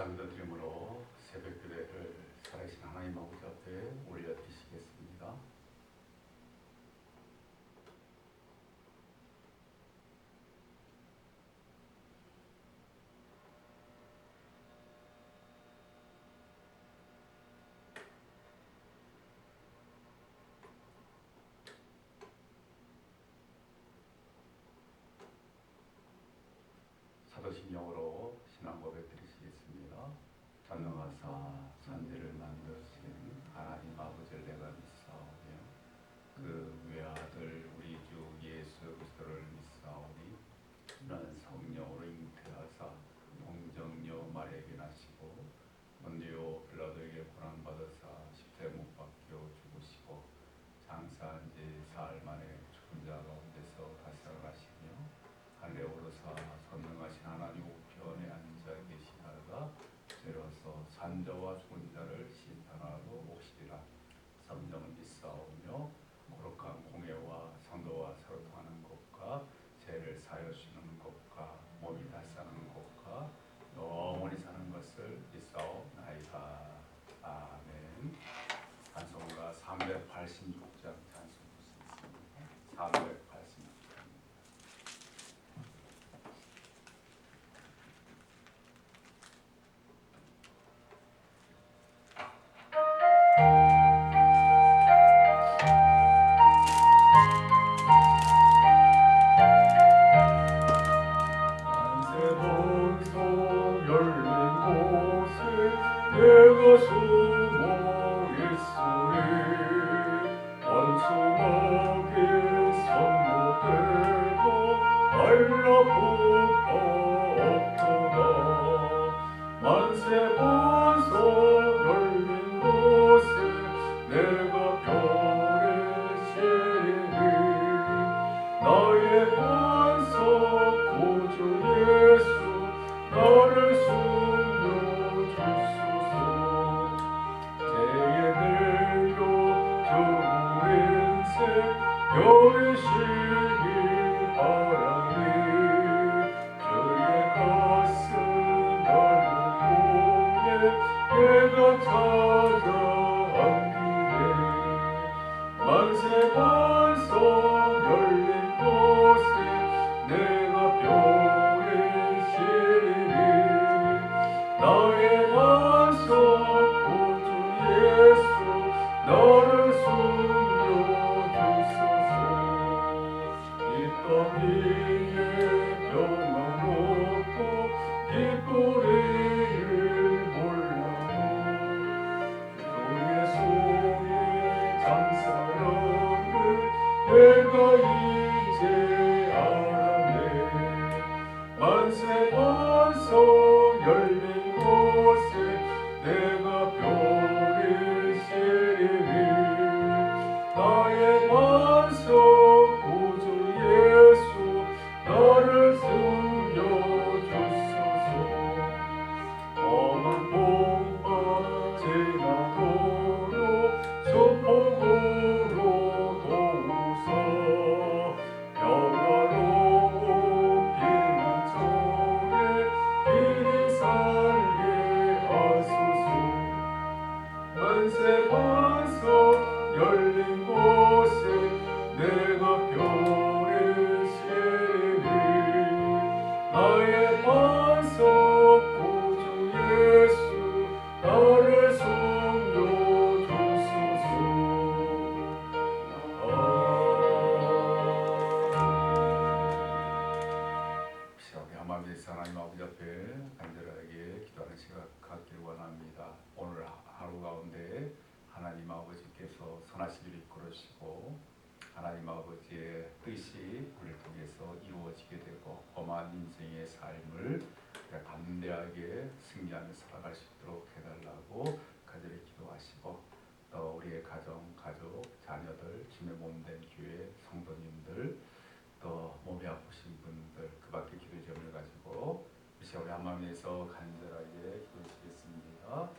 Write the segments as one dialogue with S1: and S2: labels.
S1: 감사합니다 드림으로 새벽 교대를 살아계신 하나님 아버지 앞에 올려드리시겠습니다. 사도신경으로 신앙고백드립니다. 건너가서 산들을 만들어서 bias, you know, Lord. 아프신 분들 그 밖의 기도 제목을 가지고 이 시간 우리 한마음에서 간절하게 기도드리겠습니다.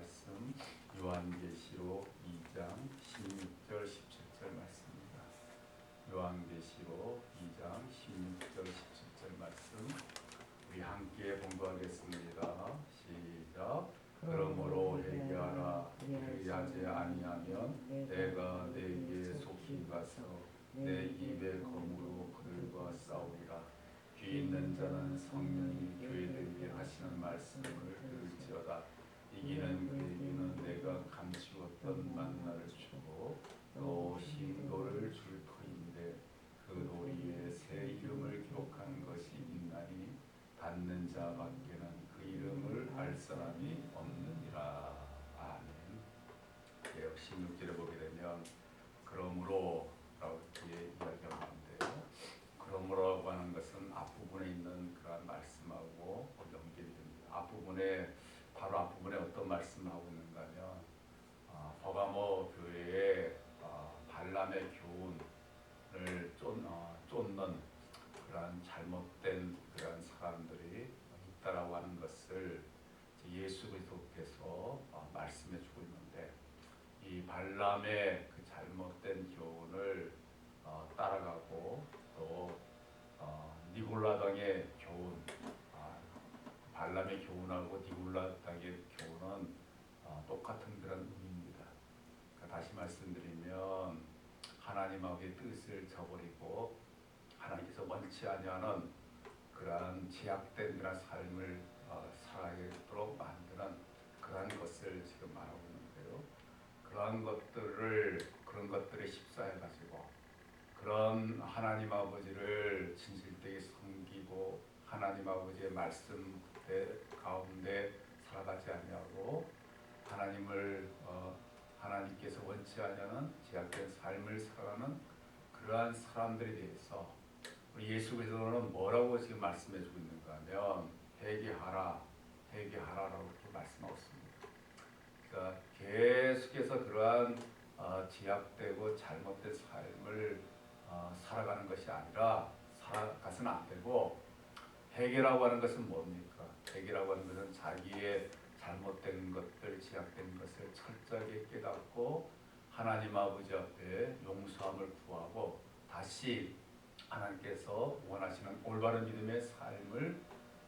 S1: 말씀 요한계시록 2장 16절 17절 말씀입니다. 요한계시록 2장 16절 17절 말씀 우리 함께 공부하겠습니다. 시작. 그러므로 회개하라 회개하지 아니하면 내가 내게 속히 가서 내 입의 검으로 그들과 싸우리라. 귀 있는 자는 성령이 교회들에게 하시는 말씀을 들을지어다. 이기는 그에게는 내가 감추었던 만나를 주고 또 흰돌을 줄 터인데 그돌 위에 새 이름을 기록한 것이 있나니 받는 자 밖에는 그 이름을 알 사람이 없느니라. 아멘. 네, 16절에 보게 되면 그러므로 라고 뒤에 이야기가 나오는데요 그러므로라고 하는 것은 앞부분에 있는 그런 말씀하고 연결이 됩니다 앞부분에 바로 앞부분에 어떤 말씀을 하고 있는가 하면 어, 버가모 교회에 어, 발람의 교훈을 쫓, 어, 쫓는 그러한 잘못된 그러한 사람들이 있다라고 하는 것을 이제 예수 그리스도께서 어, 말씀해 주고 있는데 이 발람의 그 잘못된 교훈을 어, 따라가고 또 어, 니골라 당의 교훈 아, 발람의 교훈하고 니골라 당의 교훈은 어, 똑같은 그런 의미입니다. 그러니까 다시 말씀드리면 하나님의 뜻을 저버리고 하나님께서 원치 아니하는 그러한 제약된 그런 삶을 어, 살아가도록 만드는 그러한 것을 지금 말하고 있는데요. 그러한 것들을 그런 것들에 휩싸여 가지고 그런 하나님 아버지를 진실되게 섬기고 하나님 아버지의 말씀 가운데 살아가지 아니하고 하나님을 어, 하나님께서 원치 않냐는 제약된 삶을 살아가는 그러한 사람들에 대해서 우리 예수 그리스도는 뭐라고 지금 말씀해 주고 있는가 하면 회개하라 회개하라라고 말씀하고 있습니다. 그러니까 계속해서 그러한 어, 제약되고 잘못된 삶을 어, 살아가는 것이 아니라 살아가서는 안 되고 회개라고 하는 것은 뭡니까? 회개라고 하는 것은 자기의 잘못된 것들, 제약된 것을 철저하게 깨닫고 하나님 아버지 앞에 용서함을 구하고 다시 하나님께서 원하시는 올바른 믿음의 삶을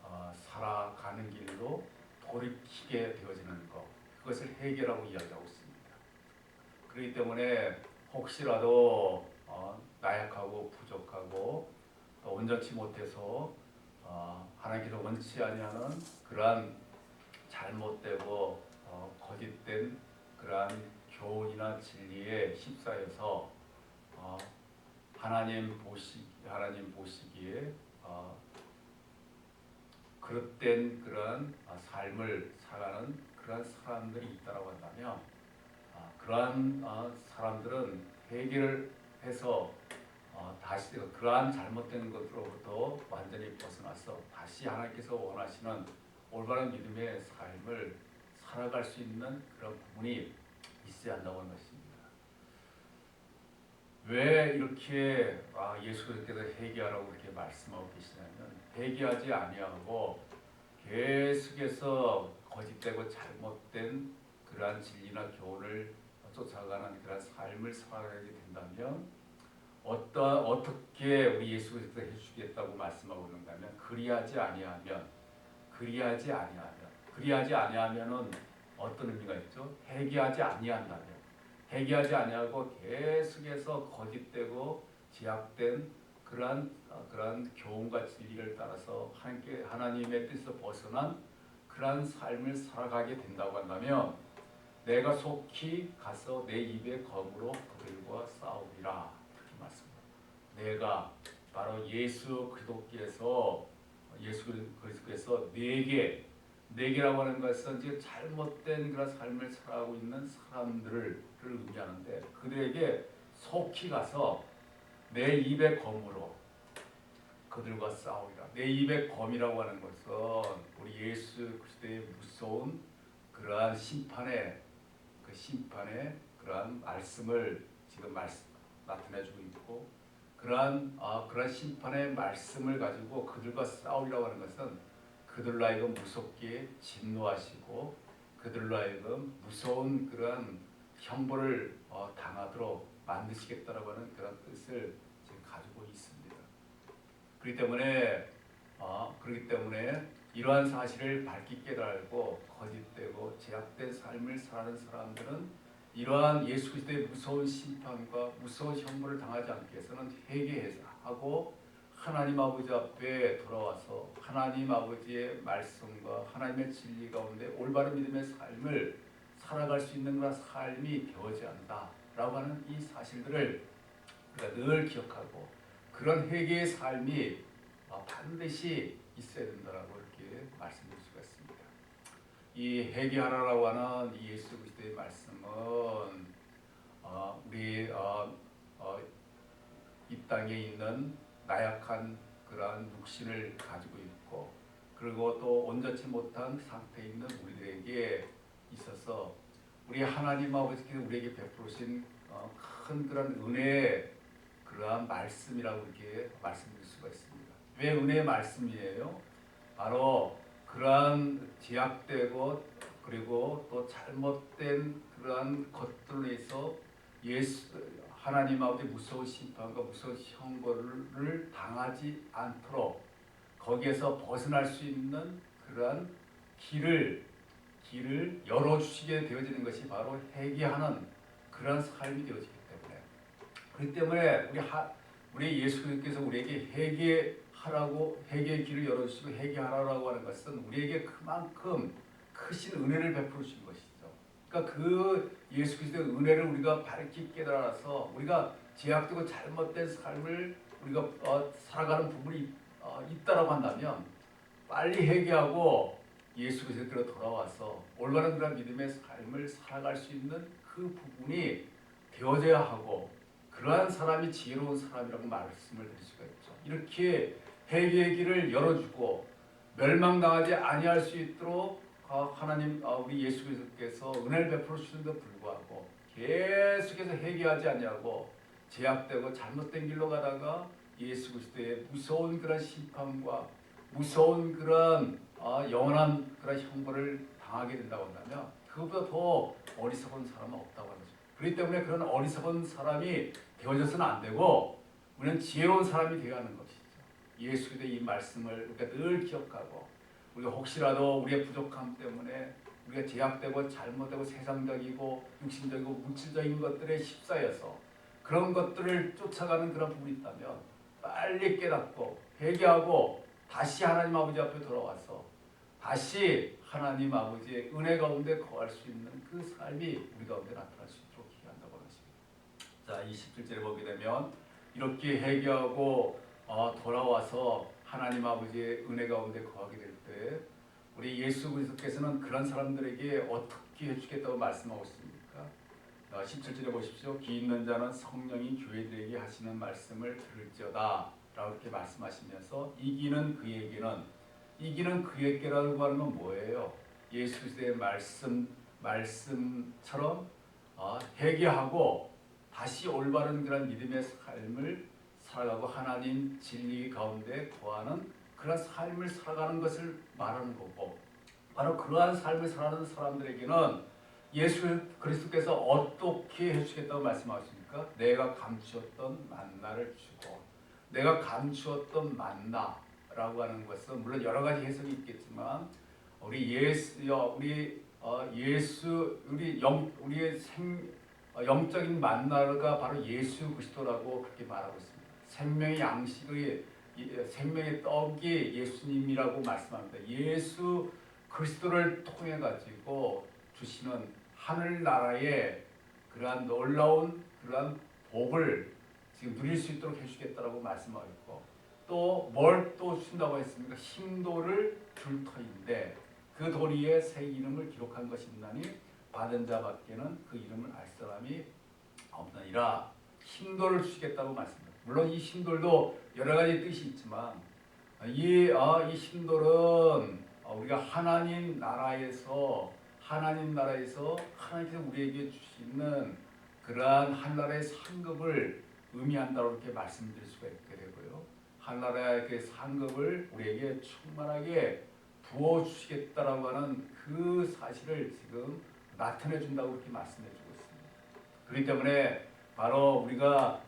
S1: 어, 살아가는 길로 돌이키게 되어지는 것 그것을 해결하고 이야기하고 있습니다. 그렇기 때문에 혹시라도 어, 나약하고 부족하고 또 온전치 못해서 어, 하나님께서 원치 아니하는 그러한 잘못되고 어, 거짓된 그러한 교훈이나 진리에 휩싸여서 어, 하나님 보시 하나님 보시기에 어, 그릇된 그런 어, 삶을 살아가는 그런 사람들이 있다라고 한다면 어, 그러한 어, 사람들은 회개를 해서 어, 다시 그러한 잘못된 것으로부터 완전히 벗어나서 다시 하나님께서 원하시는 올바른 믿음의 삶을 살아갈 수 있는 그런 부분이 있어야 한다고 하는 것입니다. 왜 이렇게 아, 예수께서 회개하라고 이렇게 말씀하고 계시냐면 회개하지 아니하고 계속해서 거짓되고 잘못된 그러한 진리나 교훈을 쫓아가는 그런 삶을 살아가게 된다면 어떠, 어떻게 우리 예수께서 해주겠다고 말씀하고 있는가면 그리하지 아니하면 그리하지 아니하면 그리하지 아니하면은 어떤 의미가 있죠? 회개하지 아니한다면 회개하지 아니하고 계속해서 거짓되고 제약된 그러한 어, 그러한 교훈과 진리를 따라서 하나님께 하나님의 뜻에서 벗어난 그러한 삶을 살아가게 된다고 한다면 내가 속히 가서 내 입의 검으로 그들과 싸우리라 이렇게 말씀합니다. 내가 바로 예수 그리스도께서 예수 그리스도께서 내게 내게라고 하는 것은 지금 잘못된 그런 삶을 살아가고 있는 사람들을 의미하는데 그들에게 속히 가서 내 입의 검으로 그들과 싸우리라. 내 입의 검이라고 하는 것은 우리 예수 그리스도의 무서운 그러한 심판의 그 심판의 그러한 말씀을 지금 말씀 나타내주고 있고 그러한 아, 그러한 심판의 말씀을 가지고 그들과 싸우려고 하는 것은 그들로 하여금 무섭게 진노하시고 그들로 하여금 무서운 그러한 형벌을 어, 당하도록 만드시겠다라고 하는 그런 뜻을 지금 가지고 있습니다. 그렇기 때문에 어, 그렇기 때문에 이러한 사실을 밝히 깨달고 거짓되고 제약된 삶을 살아가는 사람들은 이러한 예수 그리스도의 무서운 심판과 무서운 형벌을 당하지 않기 위해서는 회개하고 하나님 아버지 앞에 돌아와서 하나님 아버지의 말씀과 하나님의 진리 가운데 올바른 믿음의 삶을 살아갈 수 있는 그런 삶이 되어져야 한다 라고 하는 이 사실들을 우리가 늘 기억하고 그런 회개의 삶이 어, 반드시 있어야 된다라고 이렇게 말씀드릴 수가 있습니다. 이 회개하라라고 하는 이 예수 그리스도의 말씀은 어, 우리 어, 어, 이 땅에 있는 나약한 그러한 육신을 가지고 있고 그리고 또 온전치 못한 상태에 있는 우리들에게 있어서 우리 하나님 아버지께서 우리에게 베푸신 어, 큰 그런 은혜의 그러한 말씀이라고 이렇게 말씀드릴 수가 있습니다. 왜 은혜의 말씀이에요? 바로 그러한 제약되고 그리고 또 잘못된 그러한 것들로 해서 예수 하나님 아버지 무서운 심판과 무서운 형벌을 당하지 않도록 거기에서 벗어날 수 있는 그러한 길을 길을 열어 주시게 되어지는 것이 바로 회개하는 그런 삶이 되어지기 때문에 그렇기 때문에 우리 하, 우리 예수님께서 우리에게 회개하라고 회개의 길을 열어 주시고 회개하라고 하는 것은 우리에게 그만큼 크신 은혜를 베풀어 주신 것이죠. 그러니까 그 예수 그리스도의 은혜를 우리가 바르게 깨달아서 우리가 제약되고 잘못된 삶을 우리가 어, 살아가는 부분이 어, 있다라고 한다면 빨리 회개하고 예수 그리스도로 돌아와서 올바른 그런 믿음의 삶을 살아갈 수 있는 그 부분이 되어져야 하고 그러한 사람이 지혜로운 사람이라고 말씀을 드릴 수가 있죠. 이렇게 회개의 길을 열어주고 멸망당하지 아니할 수 있도록 어, 하나님 어, 우리 예수 그리스도께서 은혜를 베풀어 주시는데 불구하고 계속해서 회개하지 아니하고 제약되고 잘못된 길로 가다가 예수 그리스도의 무서운 그런 심판과 무서운 그런 어, 영원한 그런 형벌을 당하게 된다고 한다면 그것보다 더 어리석은 사람은 없다고 하는 거죠. 그렇기 때문에 그런 어리석은 사람이 되어져서는 안 되고 우리는 지혜로운 사람이 되어야 하는 것이죠. 예수 그리스도의 이 말씀을 우리가 늘 기억하고 우리가 혹시라도 우리의 부족함 때문에 우리가 제약되고 잘못되고 세상적이고 육신적이고 물질적인 것들에 휩싸여서 그런 것들을 쫓아가는 그런 부분이 있다면 빨리 깨닫고 회개하고 다시 하나님 아버지 앞에 돌아와서 다시 하나님 아버지의 은혜 가운데 거할 수 있는 그 삶이 우리 가운데 나타날 수 있도록 기한다고 하십니다. 자, 27절에 보게 되면 이렇게 회개하고 어, 돌아와서 하나님 아버지의 은혜 가운데 거하게 될 때 우리 예수 그리스도께서는 그런 사람들에게 어떻게 해주겠다고 말씀하고 있습니까? 어, 17절에 보십시오. 귀 있는 자는 성령이 교회들에게 하시는 말씀을 들을지어다 라고 이렇게 말씀하시면서 이기는 그에게는 이기는 그에게라고 하는 건 뭐예요? 예수 그리스도의 말씀 말씀처럼 어, 회개하고 다시 올바른 그런 믿음의 삶을 살아가고 하나님 진리 가운데 거하는 그런 삶을 살아가는 것을 말하는 거고 바로 그러한 삶을 살아가는 사람들에게는 예수 그리스도께서 어떻게 해주겠다고 말씀하십니까? 내가 감추었던 만나를 주고 내가 감추었던 만나라고 하는 것은 물론 여러 가지 해석이 있겠지만 우리 예수 우리 어, 예수 우리 영 우리의 생 어, 영적인 만나가 바로 예수 그리스도라고 그렇게 말하고 있습니다. 생명의 양식의 이- 생명의 떡이 예수님이라고 말씀합니다. 예수 그리스도를 통해 가지고 주시는 하늘 나라의 그러한 놀라운 그러한 복을 지금 누릴 수 있도록 해주겠다라고 말씀하고 있고 또 뭘 또 준다고 했습니까? 힘도를 줄 터인데 그 도리에 새 이름을 기록한 것이 있나니 받은 자밖에는 그 이름을 알 사람이 없느니라 힘도를 주시겠다고 말씀합니다. 물론 이 힘돌도 여러 가지 뜻이 있지만 이, 아, 이 힘돌은 어, 우리가 하나님 나라에서 하나님 나라에서 하나님께서 우리에게 주시는 그러한 한나라의 상급을 의미한다고 이렇게 말씀드릴 수가 있게 되고요. 한나라의 그 상급을 우리에게 충만하게 부어 주시겠다라고 하는 그 사실을 지금 나타내 준다고 이렇게 말씀해 주고 있습니다. 그렇기 때문에 바로 우리가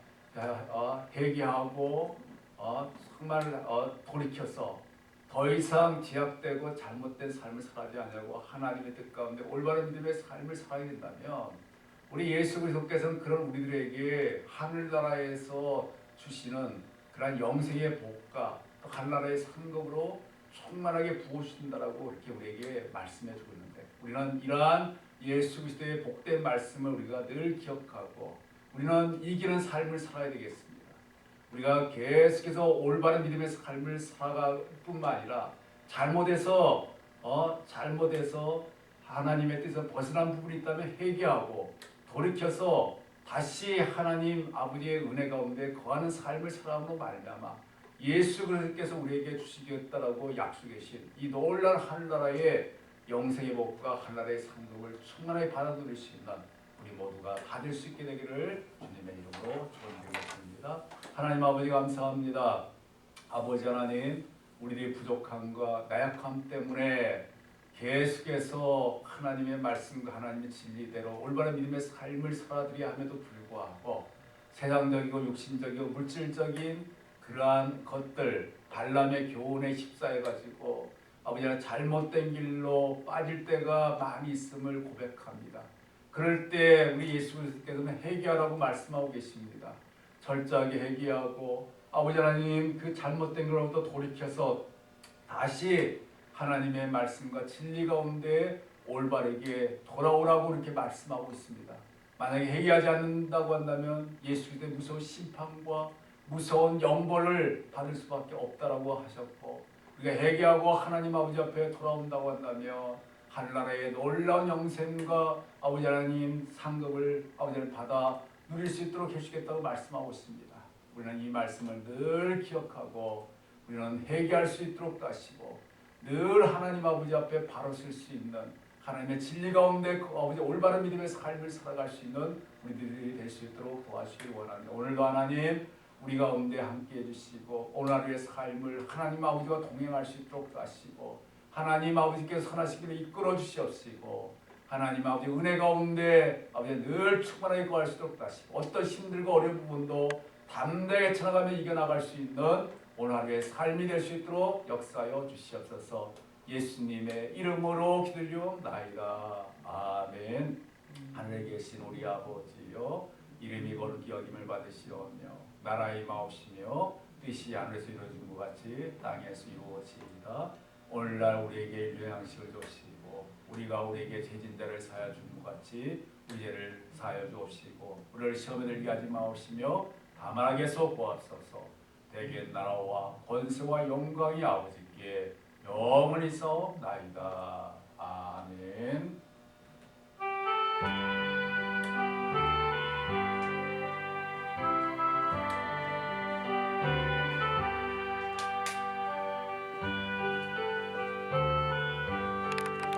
S1: 어, 회개하고 어, 정말 어, 돌이켜서 더 이상 제약되고 잘못된 삶을 살아지 않냐고 하나님의 뜻 가운데 올바른 믿음의 삶을 살아야 된다면 우리 예수 그리스도께서는 그런 우리들에게 하늘나라에서 주시는 그러한 영생의 복과 또 하늘나라의 상급으로 충만하게 부어주신다라고 이렇게 우리에게 말씀해 주고 있는데 우리는 이러한 예수 그리스도의 복된 말씀을 우리가 늘 기억하고 우리는 이기는 삶을 살아야 되겠습니다. 우리가 계속해서 올바른 믿음의 삶을 살아갈 뿐만 아니라 잘못해서 어 잘못해서 하나님의 뜻에서 벗어난 부분이 있다면 회개하고 돌이켜서 다시 하나님 아버지의 은혜 가운데 거하는 삶을 살아감으로 말미암아 예수 그리스도께서 우리에게 주시겠다라고 약속하신 이 놀라운 하늘나라의 영생의 복과 하늘나라의 상급을 충만하게 받아 누릴 수 있는 우리 모두가 받을 수 있게 되기를 주님의 이름으로 축원드리겠습니다. 하나님 아버지 감사합니다. 아버지 하나님 우리들의 부족함과 나약함 때문에 계속해서 하나님의 말씀과 하나님의 진리대로 올바른 믿음의 삶을 살아들여야 함에도 불구하고 세상적이고 육신적이고 물질적인 그러한 것들 발람의 교훈에 휩싸여 가지고 아버지는 잘못된 길로 빠질 때가 많이 있음을 고백합니다. 그럴 때 우리 예수 그리스도께서는 회개하라고 말씀하고 계십니다. 철저하게 회개하고 아버지 하나님 그 잘못된 걸로부터 돌이켜서 다시 하나님의 말씀과 진리 가운데 올바르게 돌아오라고 이렇게 말씀하고 있습니다. 만약에 회개하지 않는다고 한다면 예수 그리스도의 무서운 심판과 무서운 영벌을 받을 수밖에 없다라고 하셨고 우리가 회개하고 하나님 아버지 앞에 돌아온다고 한다면 하늘나라의 놀라운 영생과 아버지 하나님 상급을 아버지 하나님 받아 누릴 수 있도록 해주겠다고 말씀하고 있습니다. 우리는 이 말씀을 늘 기억하고 우리는 회개할 수 있도록 하시고 늘 하나님 아버지 앞에 바로 설 수 있는 하나님의 진리 가운데 그 아버지 올바른 믿음의 삶을 살아갈 수 있는 우리들이 될 수 있도록 도와주시기 원합니다. 오늘도 하나님 우리 가운데 함께 해주시고 오늘 하루의 삶을 하나님 아버지와 동행할 수 있도록 하시고 하나님 아버지께서 선하시기를 이끌어 주시옵시고 하나님 아버지 은혜 가운데 아버지 늘 충만하게 거할 수 있도록 하시고 어떤 힘들고 어려운 부분도 담대하게 쳐나가며 이겨나갈 수 있는 오늘 하루의 삶이 될 수 있도록 역사하여 주시옵소서. 예수님의 이름으로 기도리옵나이다 아멘. 하늘에 계신 우리 아버지여 이름이 거룩히 여김을 받으시오며 나라의 마옵시며 뜻이 하늘에서 이루어진 것 같이 땅에서 이루어지이다. 오늘날 우리에게 일용의 양식을 주시고 우리가 우리에게 죄진 자를 사하여 준것 같이 우리 죄를 사하여 주옵시고 우리를 시험에 들게 하지 마옵시며 다만 하게서 보옵소서 대개 나라와 권세와 영광이 아버지께 영원히 싸옵나이다. 아멘